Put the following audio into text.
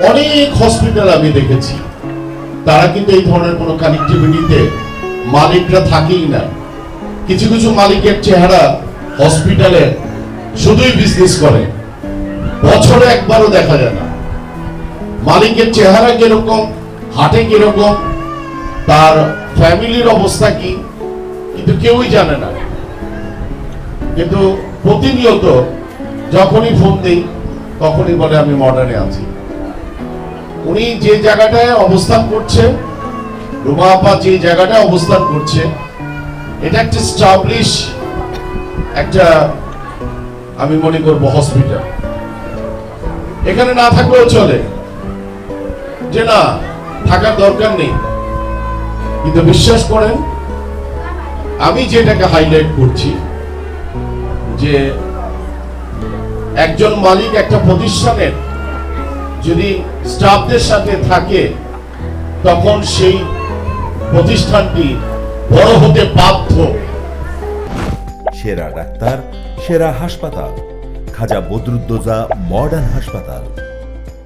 অনেক হসপিটাল আমি দেখেছি। তারা কিন্তু এই ধরনের কোনো কানেক্টিভিটিতে মালিকরা থাকেই না। কিছু কিছু মালিকের চেহারা হসপিটালে শুধুই বিজনেস করে। বছরে একবারও দেখা যায় না। মালিকের চেহারা কীরকম, হাটে কীরকম, তার ফ্যামিলির অবস্থা কি, কিন্তু কেউই জানে না। কিন্তু প্রতিনিয়ত যখনই ফোন দিই, তখনই বলে, আমি মডার্নে আছি। উনি যে জায়গাটায় অবস্থান করছে রুমা আপা যে জায়গাটায় অবস্থান করছে, এটা একটা স্টাবলিশ একটা, আমি মনে করব হসপিটাল এখানে না থাকলেও চলে। যে না, থাকার দরকার নেই। কিন্তু বিশ্বাস করেন, আমি যেটাকে হাইলাইট করছি, যে একজন মালিক একটা প্রতিষ্ঠানের যদি স্টাফদের সাথে থাকে, তখন সেই প্রতিষ্ঠানটি বড় হতে বাধ্য। সেরা ডাক্তার, সেরা হাসপাতাল। খাজা বদরুদ্দোজা মডার্ন হাসপাতাল।